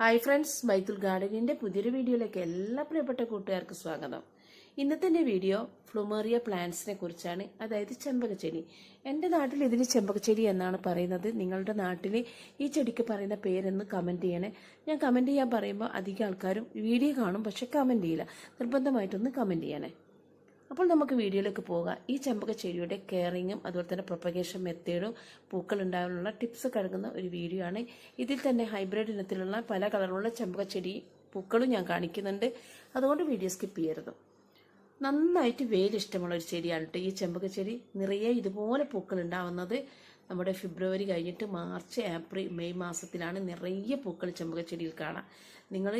Hi friends ബൈത്തുൽ ഗാർഡനിന്റെ പുതിയൊരു വീഡിയോയിലേക്ക് എല്ലാ പ്രിയപ്പെട്ട കൂട്ടുകാർക്കും സ്വാഗതം. ഇന്നത്തെ എന്റെ വീഡിയോ ഫ്ലുമേറിയ പ്ലാന്റ്സിനെ കുറിച്ചാണ്. അതായത് ചെമ്പകച്ചെടി. എന്റെ നാട്ടിൽ ഇതിന് ചെമ്പകച്ചെടി എന്നാണ് പറയുന്നത്. നിങ്ങളുടെ നാട്ടിൽ ഈ ചെടിക്ക് പറയുന്ന പേരെന്ന് കമന്റ് ചെയ്യണേ. ഞാൻ കമന്റ് ചെയ്യാൻ പറയുമ്പോൾ അധികം ആൾക്കാരും വീഡിയോ കാണും പക്ഷെ കമന്റ് ചെയ്യില്ല. നിർബന്ധമായിട്ടൊന്ന് കമന്റ് ചെയ്യണേ. അപ്പോൾ നമുക്ക് വീഡിയോയിലേക്ക് പോകാം. ഈ ചെമ്പക ചെടിയുടെ കെയറിങ്ങും അതുപോലെ തന്നെ പ്രൊപ്പഗേഷൻ മെത്തേഡും പൂക്കൾ ഉണ്ടാകാനുള്ള ടിപ്സ് കഴുകുന്ന ഒരു വീഡിയോ ആണ്. ഇതിൽ തന്നെ ഹൈബ്രിഡ് ഇനത്തിലുള്ള പല കളറുള്ള ചെമ്പക ചെടി പൂക്കളും ഞാൻ കാണിക്കുന്നുണ്ട്. അതുകൊണ്ട് വീഡിയോ സ്കിപ്പ് ചെയ്യരുത്. നന്നായിട്ട് വെയിൽ ഇഷ്ടമുള്ള ഒരു ചെടിയാണ് കേട്ടോ. ഈ ചെമ്പക ചെടി നിറയെ ഇതുപോലെ പൂക്കൾ ഉണ്ടാവുന്നത് നമ്മുടെ ഫെബ്രുവരി കഴിഞ്ഞിട്ട് മാർച്ച് ഏപ്രിൽ മെയ് മാസത്തിലാണ് നിറയെ പൂക്കൾ ചെമ്പക ചെടിയിൽ കാണാം. നിങ്ങൾ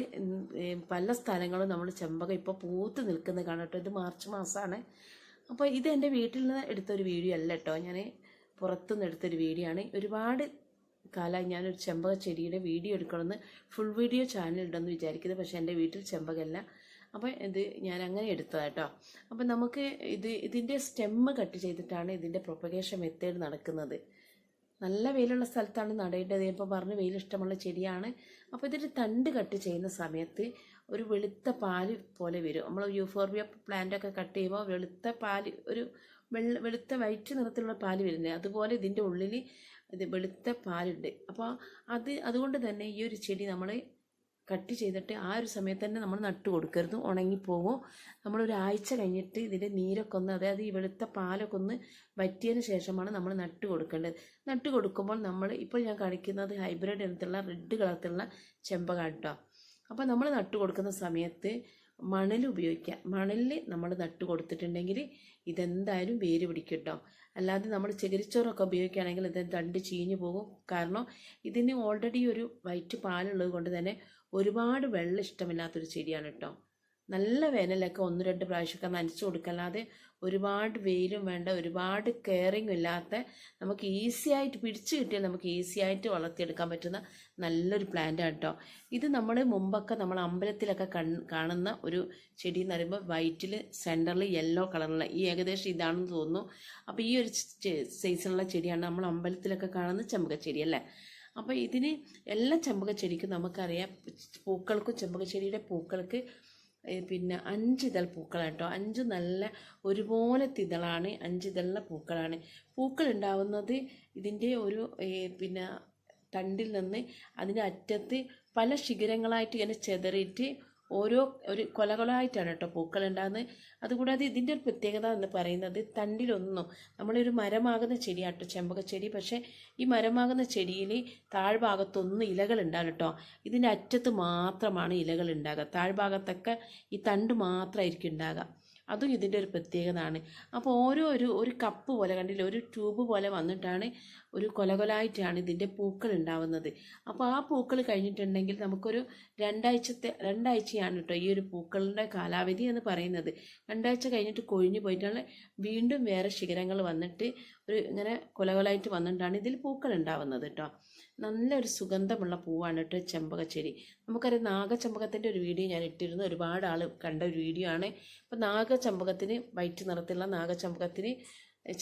പല സ്ഥലങ്ങളും നമ്മൾ ചെമ്പക ഇപ്പോൾ പൂത്ത് നിൽക്കുന്നത് കാണാം കേട്ടോ. ഇത് മാർച്ച് മാസമാണ്. അപ്പോൾ ഇത് എന്റെ വീട്ടിൽ നിന്ന് എടുത്തൊരു വീഡിയോ അല്ല കേട്ടോ. ഞാൻ പുറത്തുനിന്ന് എടുത്തൊരു വീഡിയോ ആണ്. ഒരുപാട് കാലമായി ഞാനൊരു ചെമ്പക ചെടിയുടെ വീഡിയോ എടുക്കണമെന്ന് ഫുൾ വീഡിയോ ചാനൽ ഉണ്ടെന്ന് വിചാരിക്കുന്നത് പക്ഷേ എന്റെ വീട്ടിൽ ചെമ്പകല്ല അപ്പോൾ ഇത് ഞാൻ അങ്ങനെ എടുത്തതാണ് കേട്ടോ അപ്പോൾ നമുക്ക് ഇത് ഇതിന്റെ സ്റ്റെമ്മ് കട്ട് ചെയ്തിട്ടാണ് ഇതിന്റെ പ്രൊപ്പഗേഷൻ മെത്തേഡ് നടക്കുന്നത്. നല്ല വെയിലുള്ള സ്ഥലത്താണ് നടേണ്ടത്. ഇപ്പോൾ പറഞ്ഞ് വെയിൽ ഇഷ്ടമുള്ള ചെടിയാണ്. അപ്പോൾ ഇതിന്റെ തണ്ട് കട്ട് ചെയ്യുന്ന സമയത്ത് ഒരു വെളുത്ത പാൽ പോലെ വരും. നമ്മൾ യൂഫോർബിയ പ്ലാന്റൊക്കെ കട്ട് ചെയ്യുമ്പോൾ വെളുത്ത പാൽ ഒരു വെള്ള വെളുത്ത വൈറ്റ് നിറത്തിലുള്ള പാൽ വരുന്നത്. അതുപോലെ ഇതിന്റെ ഉള്ളിൽ ഇത് വെളുത്ത പാലുണ്ട്. അപ്പോൾ അത് അതുകൊണ്ട് തന്നെ ഈ ഒരു ചെടി നമ്മൾ കട്ട് ചെയ്തിട്ട് ആ ഒരു സമയത്ത് തന്നെ നമ്മൾ നട്ട് കൊടുക്കരുത്. ഉണങ്ങിപ്പോകും. നമ്മൾ ഒരാഴ്ച കഴിഞ്ഞിട്ട് ഇതിന്റെ നീരൊക്കെ ഒന്ന് അതായത് ഈ വെളുത്ത പാലൊക്കെ ഒന്ന് വറ്റിയതിന് ശേഷമാണ് നമ്മൾ നട്ട് കൊടുക്കേണ്ടത്. നട്ട് കൊടുക്കുമ്പോൾ നമ്മൾ ഇപ്പോൾ ഞാൻ കാണിക്കുന്നത് ഹൈബ്രിഡ് ഇനത്തിലുള്ള റെഡ് കളറിലുള്ള ചെമ്പകാണ് കേട്ടോ അപ്പോൾ നമ്മൾ നട്ട് കൊടുക്കുന്ന സമയത്ത് മണൽ ഉപയോഗിക്കുക മണലിൽ നമ്മൾ നട്ട് കൊടുത്തിട്ടുണ്ടെങ്കിൽ ഇതെന്തായാലും വേര് പിടിക്കും കേട്ടോ അല്ലാതെ നമ്മൾ ചകിരിച്ചോറൊക്കെ ഉപയോഗിക്കുകയാണെങ്കിൽ ഇത് തണ്ട് ചീഞ്ഞു പോകും. കാരണം ഇതിന് ഓൾറെഡി ഒരു വൈറ്റ് പാലുള്ളത് കൊണ്ട് തന്നെ ഒരുപാട് വെള്ളം ഇഷ്ടമില്ലാത്തൊരു ചെടിയാണ് കേട്ടോ നല്ല വേനലൊക്കെ ഒന്ന് രണ്ട് പ്രാവശ്യമൊക്കെ നനച്ചു കൊടുക്കല്ലാതെ ഒരുപാട് വെയിലും വേണ്ട ഒരുപാട് കെയറിങ്ങും ഇല്ലാത്ത നമുക്ക് ഈസി ആയിട്ട് പിടിച്ചു കിട്ടിയാൽ നമുക്ക് ഈസി ആയിട്ട് വളർത്തിയെടുക്കാൻ പറ്റുന്ന നല്ലൊരു പ്ലാന്റ് ആണ് കേട്ടോ ഇത് നമ്മൾ മുമ്പൊക്കെ നമ്മൾ അമ്പലത്തിലൊക്കെ കൺ കാണുന്ന ഒരു ചെടി എന്ന് പറയുമ്പോൾ വൈറ്റിൽ സെന്ററിൽ യെല്ലോ കളറുള്ള ഈ ഏകദേശം ഇതാണെന്ന് തോന്നുന്നു. അപ്പോൾ ഈ ഒരു സൈസിലുള്ള ചെടിയാണ് നമ്മൾ അമ്പലത്തിലൊക്കെ കാണുന്ന ചെമ്പകച്ചെടി അല്ലേ? അപ്പോൾ ഇതിന് എല്ലാ ചെമ്പകച്ചെടിക്കും നമുക്കറിയാം പൂക്കൾക്കും ചെമ്പകച്ചെടിയുടെ പൂക്കൾക്ക് പിന്നെ അഞ്ച് ഇതൾ പൂക്കളാണ് കേട്ടോ. അഞ്ച് നല്ല ഒരുപോലെ തിതളാണ്. അഞ്ച് ഇതളിലെ പൂക്കളാണ്. പൂക്കൾ ഉണ്ടാവുന്നത് ഇതിന്റെ ഒരു പിന്നെ തണ്ടിൽ നിന്ന് അതിന്റെ അറ്റത്ത് പല ശിഖരങ്ങളായിട്ട് ഇങ്ങനെ ചെതറിയിട്ട് ഓരോ ഒരു കൊലകൊലായിട്ടാണ് കേട്ടോ പൂക്കൾ ഉണ്ടാകുന്നത് അതുകൂടാതെ ഇതിന്റെ ഒരു പ്രത്യേകത എന്ന് പറയുന്നത് തണ്ടിലൊന്നും നമ്മളൊരു മരമാകുന്ന ചെടിയാട്ടോ ചെമ്പകച്ചെടി പക്ഷേ ഈ മരമാകുന്ന ചെടിയിൽ താഴ്ഭാഗത്തൊന്നും ഇലകൾ ഉണ്ടാകും കേട്ടോ. ഇതിന്റെ അറ്റത്ത് മാത്രമാണ് ഇലകൾ ഉണ്ടാകുക താഴ്ഭാഗത്തൊക്കെ ഈ തണ്ട് മാത്രമായിരിക്കും ഉണ്ടാകുക അതും ഇതിന്റെ ഒരു പ്രത്യേകതയാണ്. അപ്പോൾ ഓരോ ഒരു ഒരു കപ്പ് പോലെ കണ്ടില്ല ഒരു ട്യൂബ് പോലെ വന്നിട്ടാണ് ഒരു കൊലകൊലായിട്ടാണ് ഇതിന്റെ പൂക്കൾ ഉണ്ടാവുന്നത്. അപ്പോൾ ആ പൂക്കൾ കഴിഞ്ഞിട്ടുണ്ടെങ്കിൽ നമുക്കൊരു രണ്ടാഴ്ചത്തെ രണ്ടാഴ്ചയാണ് കേട്ടോ ഈ ഒരു പൂക്കളുടെ കാലാവധി എന്ന് പറയുന്നത്. രണ്ടാഴ്ച കഴിഞ്ഞിട്ട് കൊഴിഞ്ഞു പോയിട്ടാണ് വീണ്ടും വേറെ ശിഖരങ്ങൾ വന്നിട്ട് ഒരു ഇങ്ങനെ കൊലകൊലായിട്ട് വന്നിട്ടാണ് ഇതിൽ പൂക്കൾ ഉണ്ടാവുന്നത് കേട്ടോ. നല്ലൊരു സുഗന്ധമുള്ള പൂവാണ് കേട്ടോ ചെമ്പകച്ചെടി. നമുക്കറിയാം നാഗചമ്പകത്തിന്റെ ഒരു വീഡിയോ ഞാൻ ഇട്ടിരുന്നു. ഒരുപാട് ആൾ കണ്ട ഒരു വീഡിയോ ആണ്. അപ്പോൾ നാഗചമ്പകത്തിന് വൈറ്റ് നിറത്തിലുള്ള നാഗചമ്പകത്തിന്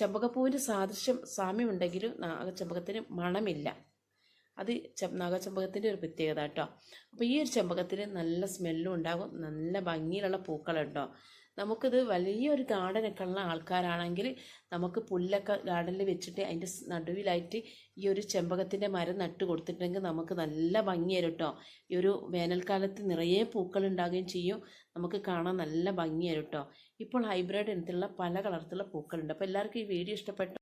ചെമ്പകപ്പൂവിന്റെ സാദൃശ്യം സാമ്യമുണ്ടെങ്കിലും നാഗചമ്പകത്തിന് മണമില്ല. അത് നാഗചമ്പകത്തിന്റെ ഒരു പ്രത്യേകത കേട്ടോ. അപ്പോൾ ഈ ഒരു ചെമ്പകത്തിന് നല്ല സ്മെല്ലും ഉണ്ടാകും. നല്ല ഭംഗിയിലുള്ള പൂക്കളുണ്ടോ നമുക്കിത് വലിയൊരു ഗാർഡനൊക്കെ ഉള്ള ആൾക്കാരാണെങ്കിൽ നമുക്ക് പുല്ലൊക്കെ ഗാർഡനിൽ വെച്ചിട്ട് അതിന്റെ നടുവിലായിട്ട് ഈ ഒരു ചെമ്പകത്തിന്റെ മരം നട്ട് കൊടുത്തിട്ടുണ്ടെങ്കിൽ നമുക്ക് നല്ല ഭംഗിയായിരുന്നു കേട്ടോ. ഈ ഒരു വേനൽക്കാലത്ത് നിറയെ പൂക്കൾ ഉണ്ടാകുകയും ചെയ്യും. നമുക്ക് കാണാൻ നല്ല ഭംഗിയായിരുന്നു കേട്ടോ. ഇപ്പോൾ ഹൈബ്രിഡ് ഇനത്തിലുള്ള പല കളർത്തിലുള്ള പൂക്കളുണ്ട്. അപ്പോൾ എല്ലാവർക്കും ഈ വീഡിയോ ഇഷ്ടപ്പെട്ടു